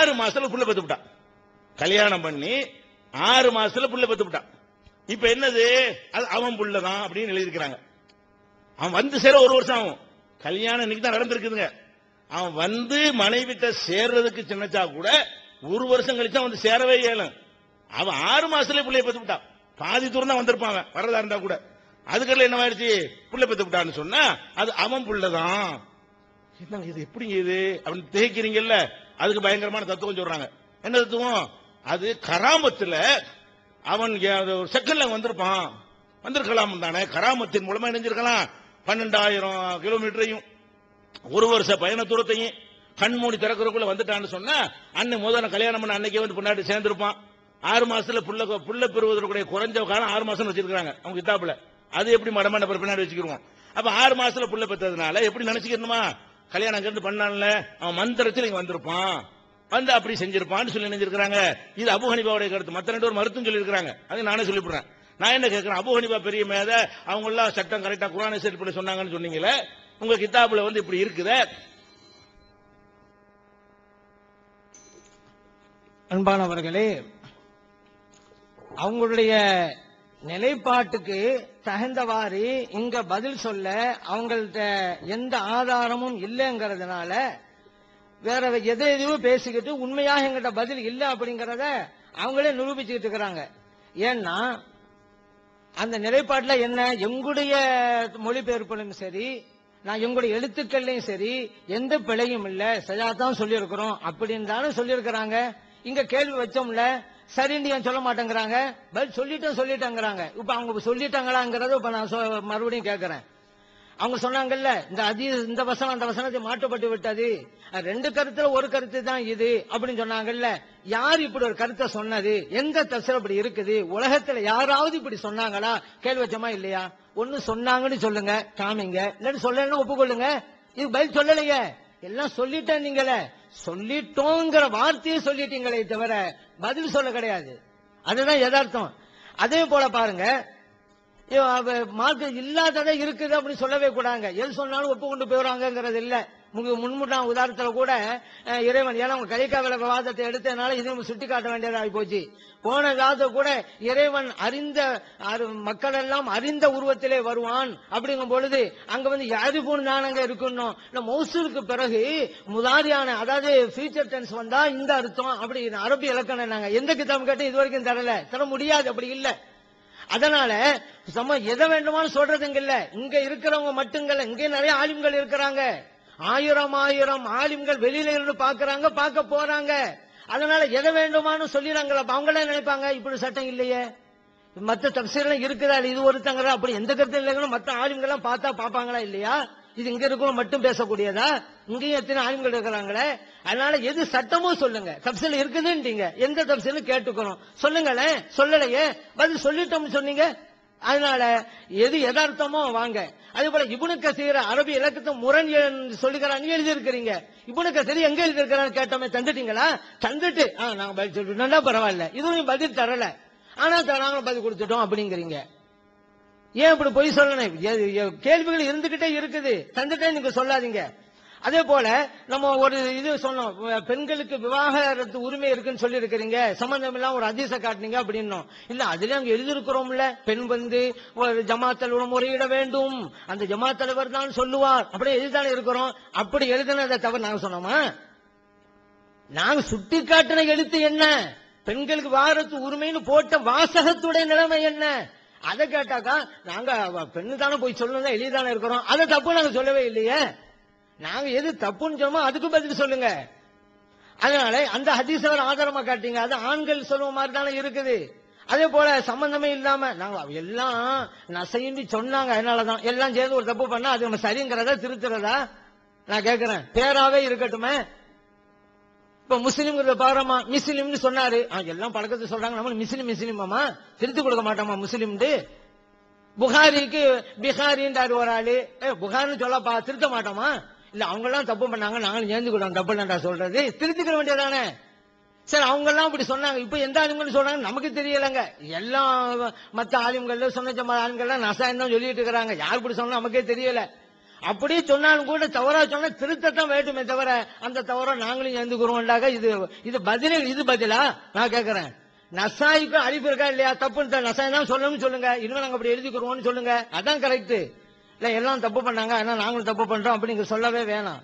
ஆறு மாசத்துல புள்ள பெத்து விட்டான் கல்யாணம் பண்ணி ஆறு மாசத்துல புள்ள பெத்து விட்டான் இப்ப என்னது? அது அவன் புள்ளதான் அப்படின்னு எழுதியிருக்கிறாங்க. அவன் வந்து சேர ஒரு வருஷம் ஆகும். கல்யாணம் இன்னைக்கு தான் நடந்திருக்குதுங்க. அவன் வந்து மனைவிட்ட சேர்றதுக்கு சின்னச்சா கூட ஒரு வருஷம் கழிச்சா வந்து சேரவே இயலும் அவன் ஆறு மாசத்துல பிள்ளைய பெத்து விட்டான் பாதி தூரம் தான் வந்திருப்பான் வரதா இருந்தா கூட. அதுக்கெல்லாம் என்ன ஆயிடுச்சு பிள்ளை பெத்து விட்டான்னு சொன்னா அது அவன் புள்ளதான். என்னங்க இது? எப்படி இது? அப்படின்னு தேய்க்கிறீங்கல்ல அதுக்கு பயங்கரமான தத்துவம் சொல்றாங்க. என்ன தத்துவம்? அது கராமத்துல அவன் ஒரு செகண்ட்ல வந்திருப்பான். வந்திருக்கலாம் தானே. கராமத்தின் மூலமா இணைஞ்சிருக்கலாம். பன்னெண்டாயிரம் கிலோமீட்டரையும் ஒரு வருஷ பயண தூரத்தையும் கண்மூடி திறக்கிறதுக்குள்ள வந்துட்டான்னு சொன்னா அன்னை முதல்ல கல்யாணம் பண்ண அன்னைக்கே வந்து பொண்டாட்டி சேர்ந்திருப்பான். ஆறு மாசத்துல புள்ள புள்ள பெறுவதற்குடைய குறைஞ்ச காலம் ஆறு மாசம் வச்சிருக்காங்க அவங்க கித்தாப்புல. அது எப்படி மடமான பின்னாடி வச்சுக்கிருவோம். அப்ப ஆறு மாசத்துல புள்ள பெற்றதுனால எப்படி நினைச்சுக்கணுமா? கல்யாணம் கண்டு பண்ணான்ல அவன் மந்திரத்தில் இங்க வந்திருப்பான். வந்து அப்படி செஞ்சிருப்பான்னு சொல்லி நினைஞ்சிருக்காங்க இது அபு ஹனிபாவுடைய கருத்து. மத்த ரெண்டு ஒரு மருத்துவம் சொல்லியிருக்காங்க அது நானே சொல்லிவிடுறேன். நான் என்ன கேட்கிறேன்? அபு ஹனிபா பெரிய மேத அவங்க எல்லாம் சட்டம் கரெக்டா குரானை செட் பண்ணி சொன்னாங்கன்னு சொன்னீங்களே உங்க கிதாபுல வந்து இப்படி இருக்குத. அன்பானவர்களே அவங்களுடைய நிலைப்பாட்டுக்கு தகுந்தவாறு இங்க பதில் சொல்ல அவங்கள்ட்ட எந்த ஆதாரமும் இல்லைங்கிறதுனால வேற எதை எதையோ பேசிக்கிட்டு உண்மையாக எங்கிட்ட பதில் இல்லை அப்படிங்கறத அவங்களே நிரூபிச்சுக்கிட்டு இருக்கிறாங்க. ஏன்னா அந்த நிலைப்பாட்டில் என்ன? எங்களுடைய மொழிபெயர்ப்பிலும் சரி நான் எங்களுடைய எழுத்துக்கள்லையும் சரி எந்த பிழையும் இல்லை. சரியா தான் சொல்லியிருக்கிறோம். அப்படின்னு தானே சொல்லியிருக்கிறாங்க. இங்க கேள்வி வச்சோம்ல சரின்னு ஏன் சொல்ல மாட்டேங்கிறாங்க. பதில் சொல்லிட்டோம் சொல்லிட்டேங்கிறாங்க. இப்ப அவங்க சொல்லிட்டாங்களாங்கிறத இப்ப நான் சொ- மறுபடியும் கேட்கிறேன் அவங்க சொன்னாங்கல்ல இந்த அதி இந்த வசனம் அந்த வசனத்தை மாற்றப்பட்டு விட்டது. ரெண்டு கருத்துல ஒரு கருத்து தான் இது அப்படின்னு சொன்னாங்கல்ல. யார் இப்படி ஒரு கருத்தை சொன்னது? எந்த தசர் இப்படி இருக்குது? உலகத்துல யாராவது இப்படி சொன்னாங்களா? கேள்வி வச்சோமா இல்லையா? ஒண்ணு சொன்னாங்கன்னு சொல்லுங்க காமிங்க. இல்லாட்டி சொல்லலன்னு ஒப்புக்கொள்ளுங்க. இது பதில் சொல்லலையே. எல்லாம் சொல்லிட்டேன் நீங்களே. சொல்லிட்டோங்கிற வார்த்தையை சொல்லிட்டீங்களே தவிர பதில் சொல்ல கிடையாது. அதுதான் யதார்த்தம். அதே போல பாருங்க மார்க்கு இல்லாததை இருக்குது அப்படின்னு சொல்லவே கூடாங்க எது சொன்னாலும் ஒப்புக்கொண்டு போயிடுறாங்கிறது இல்ல. முக உதாரணத்துல கூட இறைவன் ஏன்னா அவங்க கலிக்காவில விவாதத்தை எடுத்ததுனால இதுவும் சுட்டி காட்ட வேண்டியதாகி போச்சு. போன காலத்தை கூட இறைவன் அறிந்த அரு- மக்கள் எல்லாம் அறிந்த உருவத்திலே வருவான் அப்படிங்கும் பொழுது அங்க வந்து யாரிபூன் ஞானங்க இருக்கணும் இந்த மௌசூலுக்கு பிறகு முதாரியான அதாவது ஃபியூச்சர் டென்ஸ் வந்தா இந்த அர்த்தம் அப்படி அரபி இலக்கணம் நாங்க எந்த கிதாபம் கேட்டு இது வரைக்கும் தரல. தர முடியாது அப்படி இல்ல. அதனால சம எதை வேண்டுமானு சொல்றதுங்க இல்ல. இங்க இருக்கிறவங்க மட்டுங்கல்ல இங்க நிறைய ஆளுங்கள் இருக்கிறாங்க. ஆயிரம் ஆயிரம் ஆலிம்கள் வெளியில இருந்து பாக்குறாங்க பார்க்க போறாங்க. அதனால எதை வேண்டுமானு சொல்லிடுறாங்களா அவங்களே நினைப்பாங்க இப்படி சட்டம் இல்லையே. மத்த தப்சீர்லாம் இருக்குதா இது ஒருத்தங்க அப்படி எந்த கருத்து இல்லைங்களும் மத்த ஆளுங்கெல்லாம் பார்த்தா பாப்பாங்களா இல்லையா? இது இங்க இருக்கிறவங்க மட்டும் பேசக்கூடியதா? இங்கேயும் எத்தனை ஆளுங்கள் இருக்கிறாங்களே? அதனால எது சட்டமோ சொல்லுங்க. தப்சீல் இருக்குதுன்றீங்க எந்த தப்சீலும் கேட்டுக்கணும். சொல்லுங்களேன் சொல்லலையே. பதில் சொல்லிட்டோம்னு சொன்னீங்க அதனால எது எதார்த்தமோ வாங்க. அதே போல இபுனு செய்யற அரபி இலக்கத்தை முரண் என்று சொல்லுகிறாங்க எழுதி இருக்கிறீங்க இபுனு கசீர் எங்க எழுதி இருக்கிறான்னு கேட்டோமே தந்துட்டீங்களா? தந்துட்டு ஆஹ் நாங்க பதில் சொல்லிட்டோம்னா பரவாயில்ல. இதுவும் பதில் தரல. ஆனா நாங்களும் பதில் கொடுத்துட்டோம் அப்படிங்கிறீங்க. ஏன் இப்படி பொய் சொல்லணும்? கேள்விகள் இருந்துகிட்டே இருக்குது. தந்துட்டே நீங்க சொல்லாதீங்க. அதே போல நம்ம ஒரு இது சொன்னோம் பெண்களுக்கு விவாகரத்து உரிமை இருக்குன்னு சொல்லி இருக்கிறீங்க சம்பந்தம் இல்லாம ஒரு அதிச காட்டுனீங்க அப்படின்னோம். இல்ல அதுல அங்க எழுதிருக்கிறோம்ல பெண் வந்து ஒரு ஜமாத் தலைவர் முறையிட வேண்டும் அந்த ஜமாத் தலைவர் தான் சொல்லுவார் அப்படியே எழுதிதானே இருக்கிறோம். அப்படி எழுதினதை தவிர நாங்க சொன்னோமா? நாங்க சுட்டி காட்டின எழுத்து என்ன? பெண்களுக்கு வாரத்து உரிமைன்னு போட்ட வாசகத்துடைய நிலைமை என்ன? அதை கேட்டாக்கா நாங்க பெண்ணு தானே போய் சொல்லணும் எழுதிதானே இருக்கிறோம். அதை தப்பு நாங்க சொல்லவே இல்லையே. நாங்க எது தப்புன்னு சொன்னோமோ அதுக்கு பதில் சொல்லுங்க. அதனால அந்த ஹதீசவர் ஆதாரமா காட்டீங்க அது ஆண்கள் சொல்லுவ மாதிரி தானே இருக்குது. அதே போல சம்பந்தமே இல்லாம நாங்க எல்லாம் நசைன்னு சொன்னாங்க. அதனாலதான் எல்லாம் சேர்ந்து ஒரு தப்பு பண்ணா அது நம்ம சரிங்கிறதா திருத்துறதா? நான் கேக்குறேன். பேராவே இருக்கட்டுமே. இப்ப முஸ்லீம்ங்கிறத பாருமா முஸ்லீம்னு சொன்னாரு. ஆ, எல்லாம் பழக்கத்தை சொல்றாங்க. நம்ம முஸ்லீம் முஸ்லீமாமா? திருத்தி கொடுக்க மாட்டோமா முஸ்லீம்னு புகாரிக்கு பிகாரின்றாரு ஒரு ஆளு. புகார்னு சொல்லப்பா திருத்த மாட்டோமா? இல்ல அவங்க எல்லாம் தப்பு பண்ணாங்க நாங்களும் ஏந்துக்கிட்டோம் தப்பு இல்லைண்டா சொல்றது. திருத்திக்கிற வேண்டியதானே சரி அவங்க எல்லாம் இப்படி சொன்னாங்க. இப்ப எந்த ஆளுங்கன்னு சொல்றாங்க நமக்கு தெரியலங்க. எல்லாம் மத்த ஆளுங்கள்ல சொன்ன ஜமா ஆளுங்கள்லாம் நசா தான் சொல்லிட்டு இருக்கிறாங்க. யார் இப்படி சொன்னா நமக்கே தெரியல. அப்படியே சொன்னாலும் கூட தவறா சொன்னா திருத்தத்தான் வேண்டுமே தவிர அந்த தவற நாங்களும் எழுந்துக்கிறோம்டாக இது இது பதில் இது பதிலா? நான் கேட்கறேன் நசாய்க்கு அழிப்பு இருக்கா இல்லையா? தப்புன்னு நசாய் தான் சொல்லணும்னு சொல்லுங்க. இனிமே நாங்க அப்படி எழுதிக்கிறோம்னு சொல்லுங்க. அதான் கரெக்ட் இல்லை எல்லாம் தப்பு பண்ணாங்க ஆனால் நாங்களும் தப்பு பண்ணுறோம் அப்படிங்க சொல்லவே வேணாம்.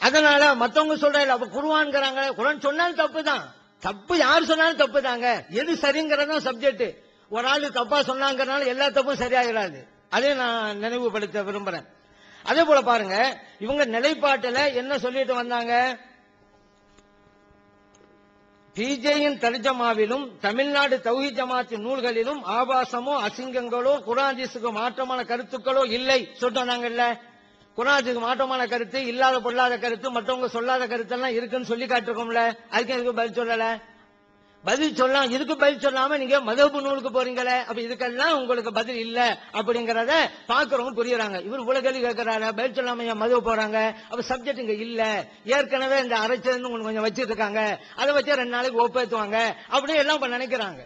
அதனால மற்றவங்க சொல்றாங்க அப்ப குருவான்ங்கிறாங்க குரான் சொன்னாலும் தப்பு தான் தப்பு யார் சொன்னாலும் தப்பு தாங்க எது சரிங்கிறதா சப்ஜெக்ட் ஒரு ஆள் தப்பா சொன்னாங்கறனால எல்லா தப்பும் சரியாகிறாது அதே நான் நினைவுபடுத்த விரும்புறேன். அதே போல பாருங்க இவங்க நிலைப்பாட்டில் என்ன சொல்லிட்டு வந்தாங்க? பிஜேயின் தர்ஜமாவிலும் தமிழ்நாடு தௌஹி ஜமாத்தின் நூல்களிலும் ஆபாசமோ அசிங்கங்களோ குரான்தீஸுக்கு மாற்றமான கருத்துக்களோ இல்லை. சொல்லிட்டு வந்தாங்கல்ல மாற்றமான கருத்து இல்லாத பொல்லாத கருத்து மற்றவங்க சொல்லாத கருத்து எல்லாம் இருக்குன்னு சொல்லி காட்டிருக்கோம்ல. அதுக்கு எதுக்கு பதில் சொல்லல? பதில் சொல்லலாம் இதுக்கு பதில் சொல்லாம நீங்க மதப்பு நூலுக்கு போறீங்களே அப்ப இதுக்கெல்லாம் உங்களுக்கு பதில் இல்ல அப்படிங்கறத பாக்குறவங்க புரியுறாங்க. இவர் இவ்வளவு கேள்வி கேட்கறாரு பதில் சொல்லாம ஏன் மதவு போறாங்க? அப்ப சப்ஜெக்ட் இங்க இல்ல. ஏற்கனவே இந்த அரைச்சதுன்னு உங்களுக்கு கொஞ்சம் வச்சிட்டு இருக்காங்க அதை வச்சு ரெண்டு நாளைக்கு ஒப்பேத்துவாங்க. அப்படின்னு எல்லாம் இப்ப நினைக்கிறாங்க.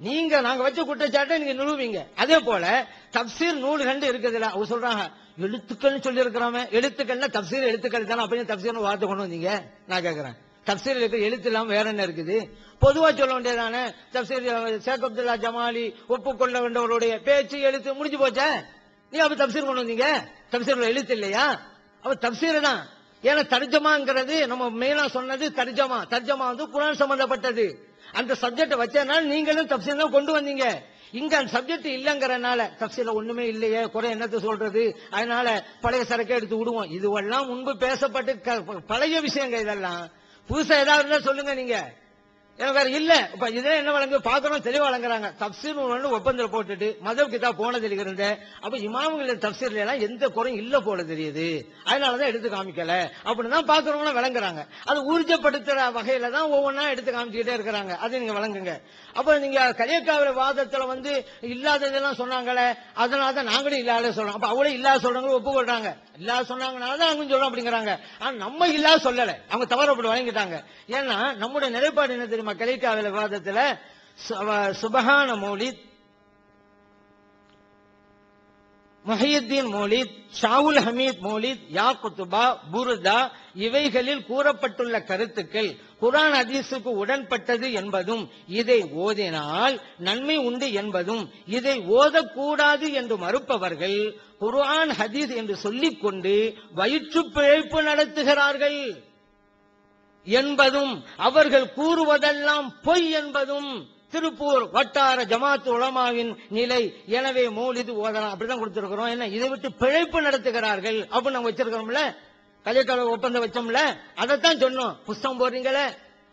நீங்க நாங்க வச்ச குற்றச்சாட்டை நீங்க நிறுவீங்க அதே போல தப்சீர் நூல்கள் இல்ல அவங்க சொல்றாங்க எழுத்துக்கள்னு சொல்லி இருக்கிறாம எழுத்துக்கள்னா தப்சீர் எழுத்துக்கள் தானே அப்படின்னு தப்சீர்னு வார்த்தை கொண்டு வந்தீங்க? நான் கேட்கறேன் தப்சீர் இருக்கு எழுத்து இல்லாம வேற என்ன இருக்குது? பொதுவா சொல்ல வேண்டியதானே தப்சீர் ஷேக் அப்துல்லா ஜமாலி ஒப்புக்கொள்ள வேண்டவருடைய பேச்சு எழுத்து முடிஞ்சு போச்சே? நீ அப்ப தப்சீர் கொண்டு வந்தீங்க? தப்சீர்ல எழுத்து இல்லையா? அப்ப தப்சீர் தான். ஏன்னா தர்ஜமாங்கிறது நம்ம மெயினா சொன்னது தர்ஜமா. தர்ஜமா வந்து குரான் சம்பந்தப்பட்டது. அந்த சப்ஜெக்ட் வச்சனால நீங்களும் தப்சீர் தான் கொண்டு வந்தீங்க. இங்க அந்த சப்ஜெக்ட் இல்லங்கறனால தப்சீல ஒண்ணுமே இல்லையே. குறை என்னத்த சொல்றது? அதனால பழைய சரக்கை எடுத்து விடுவோம். இதுவெல்லாம் முன்பு பேசப்பட்டு க- பழைய விஷயங்க இதெல்லாம். புதுசா ஏதாவது இருந்தா சொல்லுங்க நீங்க. எனக்கு வேற இல்ல. இப்ப இதே என்ன வழங்கு? பாக்குறோம் தெளிவா வழங்குறாங்க. தப்சீர் ஒப்பந்தம் போட்டுட்டு மதம் கிதா போனதில் இருந்த. அப்ப இமாமுகள் தப்சீர்ல எல்லாம் எந்த குறையும் இல்ல போல தெரியுது. அதனாலதான் எடுத்து காமிக்கல. அப்படின்னு தான் விளங்குறாங்க. அது ஊர்ஜப்படுத்துற வகையில தான் ஒவ்வொன்னா எடுத்து காமிச்சுக்கிட்டே இருக்கிறாங்க. அதை நீங்க வழங்குங்க அப்ப நீங்க கலியக்காவில வாதத்துல வந்து இல்லாததெல்லாம் சொன்னாங்களே அதனாலதான் நாங்களும் இல்லாத சொல்றோம். அப்ப அவங்களே இல்லாத சொல்றவங்க ஒப்புக்கொள்றாங்க இல்லாத சொன்னாங்கனாலதான் அவங்க சொல்றோம் அப்படிங்கிறாங்க. ஆனா நம்ம இல்லாத சொல்லல. அவங்க தவறப்பட்டு வழங்கிட்டாங்க ஏன்னா நம்முடைய நிலைப்பாடு என்ன தெரியுமா? கலியக்காவில விவாதத்துல சு- சுபஹான மௌலித் முஹியுத்தீன் மௌலித் ஷாவுல் ஹமீத் மௌலித் யா குத்துபா புருதா இவைகளில் கூறப்பட்டுள்ள கருத்துக்கள் குரான் ஹதீஸுக்கு உடன்பட்டது என்பதும் இதை ஓதினால் நன்மை உண்டு என்பதும் இதை ஓதக்கூடாது என்று மறுப்பவர்கள் குரான் ஹதீஸ் என்று சொல்லிக் கொண்டு வயிற்று பிழைப்பு நடத்துகிறார்கள். என்பதும் அவர்கள் கூறுவதெல்லாம் பொய் என்பதும் திருப்பூர் வட்டார ஜமாத்து உலமாவின் நிலை. எனவே மௌலிது ஓதலாம் அப்படிதான் கொடுத்திருக்கிறோம். என்ன இதை விட்டு பிழைப்பு நடத்துகிறார்கள் அப்படின்னு நம்ம வச்சிருக்கிறோம்ல? கலைக்கலை ஒப்பந்தம் வச்சோம்ல? அதைத்தான் சொன்னோம். புஸ்தம் போடுறீங்களே?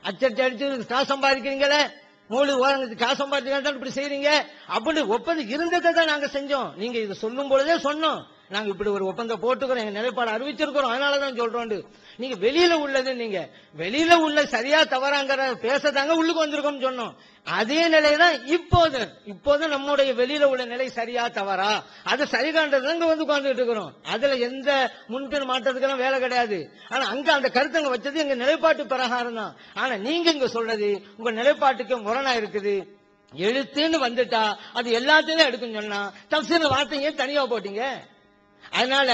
அச்சடிச்சு அடிச்சு காசு சம்பாதிக்கிறீங்களே? மூலி ஓரங்களுக்கு காசு சம்பாதிக்கிறீங்க இப்படி செய்யறீங்க அப்படி ஒப்பந்தம் இருந்ததை தான் நாங்க செஞ்சோம். நீங்க இது சொல்லும் பொழுதே சொன்னோம். நாங்க இப்படி ஒரு ஒப்பந்தம் போட்டுக்கிறோம். எங்க நிலைப்பாடு அறிவிச்சிருக்கிறோம். அதனாலதான் சொல்றோம் நீங்க வெளியில உள்ளது நீங்க. வெளியில உள்ள சரியா தவறாங்கிற பேசதாங்க உள்ளுக்கு வந்திருக்கோம் சொன்னோம். அதே நிலைதான் இப்போது. இப்போது நம்முடைய வெளியில உள்ள நிலை சரியா தவறா? அது சரி காண்றதுங்க வந்து உட்கார்ந்துட்டு இருக்கிறோம். அதுல எந்த முன்பின் மாற்றத்துக்கெல்லாம் வேலை கிடையாது. ஆனா அங்க அந்த கருத்தங்க வச்சது எங்க நிலைப்பாட்டு பிரகாரம் தான். ஆனா நீங்க இங்க சொல்றது உங்க நிலைப்பாட்டுக்கு முரணா இருக்குது. எழுத்துன்னு வந்துட்டா அது எல்லாத்தையும் எடுக்கும் சொன்னா தப்சீர் வார்த்தைங்க தனியா போட்டீங்க. அதனால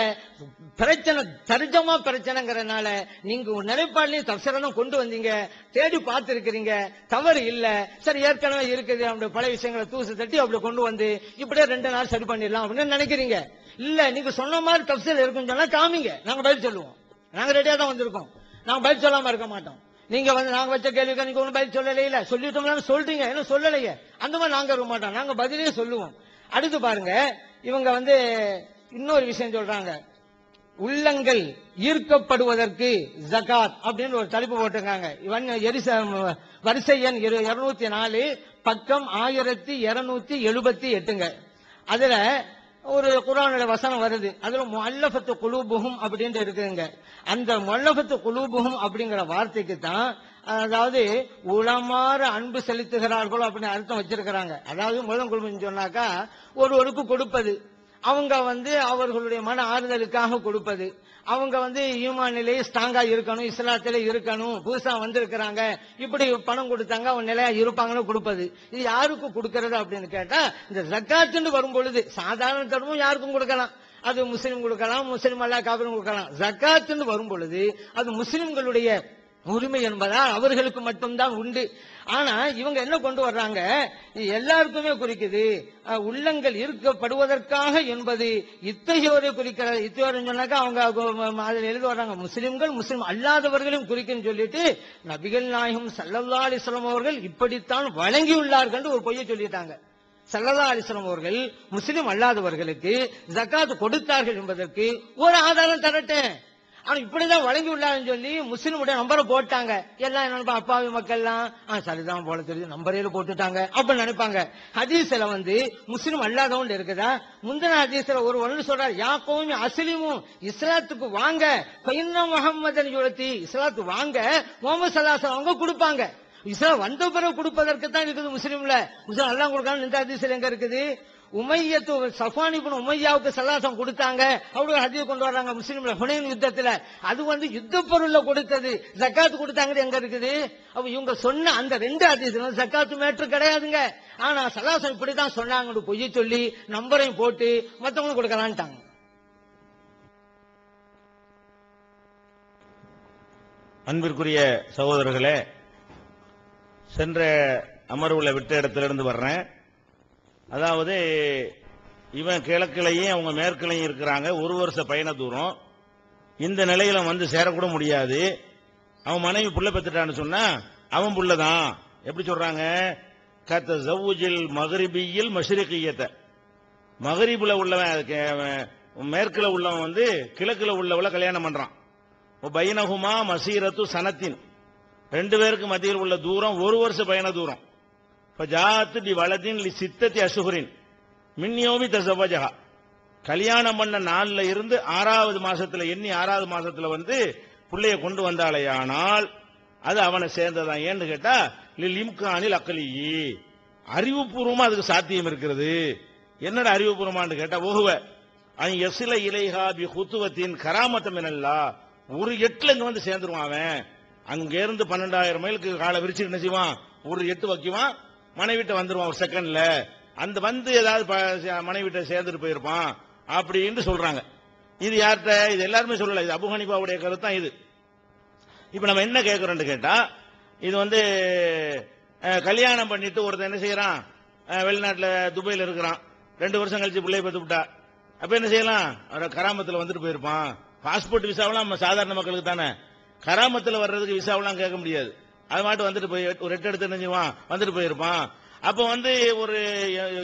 பிரச்சனை தர்ஜமா பிரச்சனைங்கிறனால நீங்க ஒரு நிலைப்பாடுலயும் தப்சரம் கொண்டு வந்தீங்க தேடி பார்த்திருக்கிறீங்க தவறு இல்ல சரி ஏற்கனவே இருக்குது அப்படி பழைய விஷயங்களை தூசு தட்டி அப்படி கொண்டு வந்து இப்படியே ரெண்டு நாள் சரி பண்ணிடலாம் அப்படின்னு நினைக்கிறீங்க. இல்ல நீங்க சொன்ன மாதிரி தப்சல் இருக்குன்னு சொன்னா காமிங்க நாங்க பதில் சொல்லுவோம். நாங்க ரெடியா தான் வந்திருக்கோம். நாங்க பதில் சொல்லாம இருக்க மாட்டோம். நீங்க வந்து நாங்க வச்ச கேள்விக்கு நீங்க ஒன்றும் பதில் சொல்லலையே இல்ல சொல்லிட்டோம்னா சொல்றீங்க என்ன சொல்லலையே? அந்த மாதிரி நாங்க இருக்க மாட்டோம். நாங்க பதிலே சொல்லுவோம். அடுத்து பாருங்க இவங்க வந்து இன்னொரு விஷயம் சொல்றாங்க. உள்ளங்கள் ஈர்க்கப்படுவதற்கு ஜகாத் அப்படின்னு ஒரு தலைப்பு போட்டிருக்காங்க. இவன் எரிச வரிசை எண் இருநூத்தி நாலு பக்கம் ஆயிரத்தி இருநூத்தி எழுபத்தி எட்டுங்க. அதுல ஒரு குரானோட வசனம் வருது. அதுல மல்லபத்து குலூபுகும் அப்படின்ட்டு இருக்குங்க அந்த மல்லபத்து குலூபுகும் அப்படிங்கிற வார்த்தைக்கு தான் அதாவது உளமாற அன்பு செலுத்துகிறார்களோ அப்படின்னு அர்த்தம் வச்சிருக்கிறாங்க. அதாவது முதல் குழுமம் சொன்னாக்கா ஒருவருக்கு கொடுப்பது. அவங்க வந்து அவர்களுடைய மன ஆறுதலுக்காக கொடுப்பது. அவங்க வந்து ஈமான் ஸ்ட்ராங்கா இருக்கணும் இஸ்லாத்திலே இருக்கணும் புதுசா வந்திருக்கிறாங்க இப்படி பணம் கொடுத்தாங்க அவங்க நிலையா இருப்பாங்கன்னு கொடுப்பது. இது யாருக்கு கொடுக்கறது அப்படின்னு கேட்டா இந்த ஜக்காத்துன்னு வரும் பொழுது சாதாரண தர்மம் யாருக்கும் கொடுக்கலாம். அது முஸ்லீம் கொடுக்கலாம் முஸ்லீம் அல்லா காபிரும் கொடுக்கலாம். ஜக்காத்துன்னு வரும் பொழுது அது முஸ்லிம்களுடைய உரிமை என்பதால் அவர்களுக்கு மட்டும்தான் உண்டு. ஆனா இவங்க என்ன கொண்டு வர்றாங்க? எல்லாருக்குமே குறிக்குது. உள்ளங்கள் இருக்கப்படுவதற்காக என்பது இத்தகையோரை குறிக்கிறது. இத்தகையோர் சொன்னாக்கா அவங்க அதில் எழுதி வர்றாங்க. முஸ்லிம்கள் முஸ்லிம் அல்லாதவர்களும் குறிக்குன்னு சொல்லிட்டு நபிகள் நாயகம் சல்லல்லா அலிஸ்லாம் அவர்கள் இப்படித்தான் வழங்கியுள்ளார்கள் ஒரு பொய்யை சொல்லிட்டாங்க. சல்லல்லா அலிஸ்லாம் அவர்கள் முஸ்லிம் அல்லாதவர்களுக்கு ஜக்காத் கொடுத்தார்கள் என்பதற்கு ஒரு ஆதாரம் தரட்டேன். ஆனா இப்படிதான் வழங்கி உள்ளாருன்னு சொல்லி முஸ்லிமுடைய நம்பரை போட்டாங்க. எல்லாம் என்ன நினைப்பா அப்பாவி மக்கள்லாம்? ஆ சரிதான் போல தெரியுது நம்பரையில போட்டுட்டாங்க அப்படின்னு நினைப்பாங்க. ஹதீஸ்ல வந்து முஸ்லிம் அல்லாதவன் இருக்குதா? முந்தின ஹதீஸ்ல ஒரு ஒன்று சொல்றாரு யா கோமி அஸ்லிமும் இஸ்லாத்துக்கு வாங்க பையனா முகமதன் யுவத்தி இஸ்லாத்துக்கு வாங்க முகமது சல்லாசம் அவங்க கொடுப்பாங்க. இஸ்லாம் வந்த பிறகு கொடுப்பதற்கு தான் இருக்குது முஸ்லீம்ல. முஸ்லீம் எல்லாம் கொடுக்காம இந்த ஹதீஸ்ல எங்க இருக்குது? உமையத்து சஃபானி பண்ண உமையாவுக்கு சல்லாசம் கொடுத்தாங்க. அவங்க ஹதீஸ் கொண்டு வர்றாங்க முஸ்லீம்ல ஹுனைன் யுத்தத்துல. அது வந்து யுத்த பொருள்ல கொடுத்தது. ஜக்காத்து கொடுத்தாங்க எங்க இருக்குது? அப்ப இவங்க சொன்ன அந்த ரெண்டு அதிசயம் ஜக்காத்து மேட்ரு கிடையாதுங்க. ஆனா சல்லாசம் இப்படிதான் சொன்னாங்க பொய்ய சொல்லி நம்பரையும் போட்டு மத்தவங்களுக்கு கொடுக்கலான்ட்டாங்க. அன்பிற்குரிய சகோதரர்களே சென்ற அமர்வுல விட்ட இடத்திலிருந்து வர்றேன். அதாவது இவன் கிழக்கிலையும் அவங்க மேற்கிலையும் இருக்கிறாங்க. ஒரு வருஷ பயண தூரம். இந்த நிலையில வந்து சேரக்கூட முடியாது. அவன் மனைவி புள்ள பெற்றுட்டான்னு சொன்னா அவன் புள்ளதான். எப்படி சொல்றாங்க? கத்த ஜவுஜில் மகரிபியில் மஷ்ரிகியத்தை. மகரிபுல உள்ளவன் அதுக்கு மேற்குல உள்ளவன் வந்து கிழக்குல உள்ளவள கல்யாணம் பண்றான். பைனகுமா மசீரத்து சனத்தின். ரெண்டு பேருக்கு மத்தியில் உள்ள தூரம் ஒரு வருஷ பயண தூரம். பஜாத்து ஜாத்து டி வலதின் லி சித்தத்தி அசுகுரின் மின்யோமி தசவஜகா கல்யாணம் பண்ண நாள்ல இருந்து ஆறாவது மாசத்துல எண்ணி ஆறாவது மாசத்துல வந்து பிள்ளைய கொண்டு வந்தாலேயானால் அது அவனை சேர்ந்ததான். ஏன்னு கேட்டா லில் இம்கானில் அக்கலியி அறிவுபூர்வமா அதுக்கு சாத்தியம் இருக்கிறது. என்னடா அறிவுபூர்வமான்னு கேட்டா ஓகுவ அவன் எசில இலைஹா பி குத்துவத்தின் கராமத்தம் என்னல்லா ஒரு எட்டுல இங்க வந்து சேர்ந்துருவான் அவன். அங்க இருந்து பன்னெண்டாயிரம் மைலுக்கு காலை விரிச்சு என்ன செய்வான்? ஒரு எட்டு வைக்குவான். மனைவிட்ட வந்துருவான் ஒரு செகண்ட்ல அந்த வந்து ஏதாவது ப- மனைவிட்ட சேர்ந்துட்டு போயிருப்பான். அப்படின்னு சொல்றாங்க. இது யார்கிட்ட? இது எல்லாருமே சொல்லல. இது அபுஹனிபாவுடைய கருத்து இது. இப்ப நம்ம என்ன கேட்கறோம்னு கேட்டா இது வந்து கல்யாணம் பண்ணிட்டு ஒருத்தன் என்ன செய்யறான்? வெளிநாட்டில் துபாயில் இருக்கிறான். ரெண்டு வருஷம் கழிச்சு பிள்ளைய பெத்து விட்டா. அப்ப என்ன செய்யலாம்? அவரை கராமத்தில் வந்துட்டு போயிருப்பான். பாஸ்போர்ட் விசாவெல்லாம் நம்ம சாதாரண மக்களுக்கு தானே. கராமத்தில் வர்றதுக்கு விசாவெல்லாம் கேட்க முடியாது. அது மாட்டு வந்துட்டு போய் ஒரு எட்டு எடுத்து நினைஞ்சுவான் வந்துட்டு போயிருப்பான். அப்ப வந்து ஒரு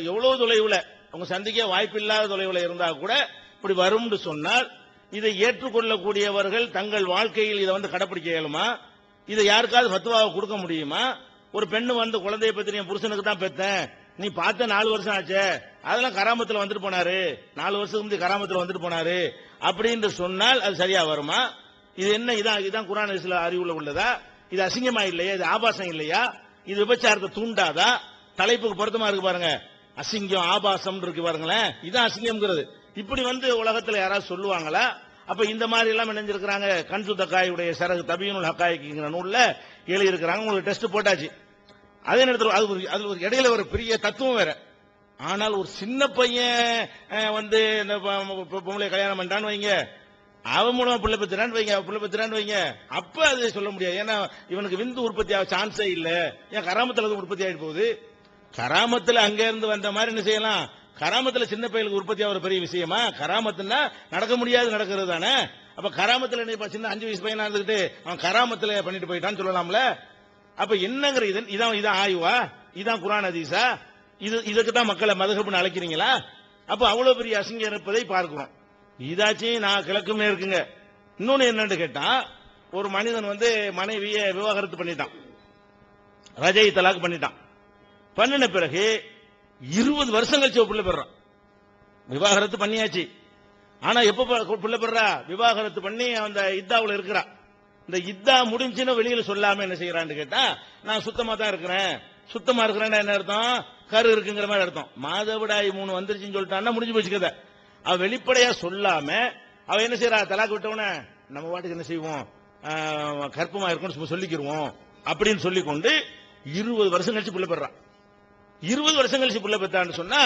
எவ்வளவு தொலைவுல உங்க சந்திக்க வாய்ப்பில்லாத தொலைவுல இருந்தா கூட இப்படி வரும்னு சொன்னால் இதை ஏற்றுக்கொள்ளக்கூடியவர்கள் தங்கள் வாழ்க்கையில் இதை வந்து கடைப்பிடிக்க இயலுமா? இதை யாருக்காவது ஃபத்வாவை கொடுக்க முடியுமா? ஒரு பெண்ணு வந்து குழந்தைய பத்தி என் புருஷனுக்கு தான் பெத்தேன். நீ பார்த்த நாலு வருஷம் ஆச்சே. அதெல்லாம் கராமத்தில் வந்துட்டு போனாரு. நாலு வருஷத்துக்கு முந்தைய கராமத்தில் வந்துட்டு போனாரு. அப்படின்னு சொன்னால் அது சரியா வருமா? இது என்ன இதான் இதான் குரான் இஸ்ல அறிவுல உள்ளதா? இது அசிங்கமா இல்லையா? இது ஆபாசம் இல்லையா? இது விபச்சாரத்தை தூண்டாதா? தலைப்புக்கு பொருத்தமா இருக்கு பாருங்க. அசிங்கம் ஆபாசம் இருக்கு பாருங்களேன். இதான் அசிங்கம்ங்கிறது. இப்படி வந்து உலகத்துல யாராவது சொல்லுவாங்களா? அப்ப இந்த மாதிரி எல்லாம் இணைஞ்சிருக்கிறாங்க கன்சு தக்காயுடைய சரகு தபியுனுல் ஹக்காய்க்குங்கிற நூல்ல எழுதியிருக்கிறாங்க. உங்களுக்கு டெஸ்ட் போட்டாச்சு. அதே நேரத்தில் அது ஒரு அது ஒரு இடையில ஒரு பெரிய தத்துவம் வேற. ஆனால் ஒரு சின்ன பையன் வந்து இந்த பொம்பளை கல்யாணம் பண்ணிட்டான்னு வைங்க. அவன் மூலமா பிள்ளை பெற்றுறான்னு வைங்க பிள்ளை பெற்றுறான்னு வைங்க. அப்ப அது சொல்ல முடியாது. ஏன்னா இவனுக்கு விந்து உற்பத்தி ஆக சான்ஸே இல்ல. ஏன் கராமத்துல அது உற்பத்தி ஆயிட்டு போகுது? கராமத்துல அங்க இருந்து வந்த மாதிரி என்ன செய்யலாம்? கராமத்துல சின்ன பையலுக்கு உற்பத்தி ஆகிற பெரிய விஷயமா? கராமத்துன்னா நடக்க முடியாது நடக்கிறது தானே? அப்ப கராமத்துல நீ சின்ன அஞ்சு வயசு பையனா இருந்துகிட்டு அவன் கராமத்துல பண்ணிட்டு போயிட்டான்னு சொல்லலாம்ல? அப்ப என்னங்கிற இது இதான் இதான் ஆய்வா? இதான் குரான் ஹதீஸா? இது இதுக்கு தான் மக்களை மதகப்புன்னு அழைக்கிறீங்களா? அப்ப அவ்வளவு பெரிய அசிங்கம் இருப்பதை பார்க்கிறோம். இதாச்சும் நான் கிழக்குமே இருக்குங்க. இன்னொன்னு என்னன்னு கேட்டா ஒரு மனிதன் வந்து மனைவியை விவாகரத்து பண்ணிட்டான். ரஜை தலாக் பண்ணிட்டான். பண்ணின பிறகு இருபது வருஷம் கழிச்சு பிள்ளை பெறான். விவாகரத்து பண்ணியாச்சு. ஆனா எப்ப பிள்ளை பெறா? விவாகரத்து பண்ணி அந்த இத்தாவில் இருக்கிறா இந்த இத்தா முடிஞ்சுன்னு வெளியில சொல்லாம என்ன செய்யறான்னு கேட்டா நான் சுத்தமா தான் இருக்கிறேன். சுத்தமா இருக்கிறேன்னா என்ன அர்த்தம்? கரு இருக்குங்கிற மாதிரி அர்த்தம். மாதவிடாய் மூணு வந்துருச்சுன்னு சொல்லிட்டான்னா முடிஞ்சு போச்சு கதை. அவ வெளிப்படையா சொல்லாம அவ என்ன செய்யறா தலாக்கு விட்டவன நம்ம வாட்டுக்கு என்ன செய்வோம்? ஆஹ், கர்ப்பமா இருக்கும்னு சொல்லிக்கிருவோம். அப்படின்னு சொல்லி கொண்டு இருபது வருஷம் கழிச்சு பிள்ளை பெறான் இருபது வருஷம் கழிச்சு பிள்ளை பெற்றான்னு சொன்னா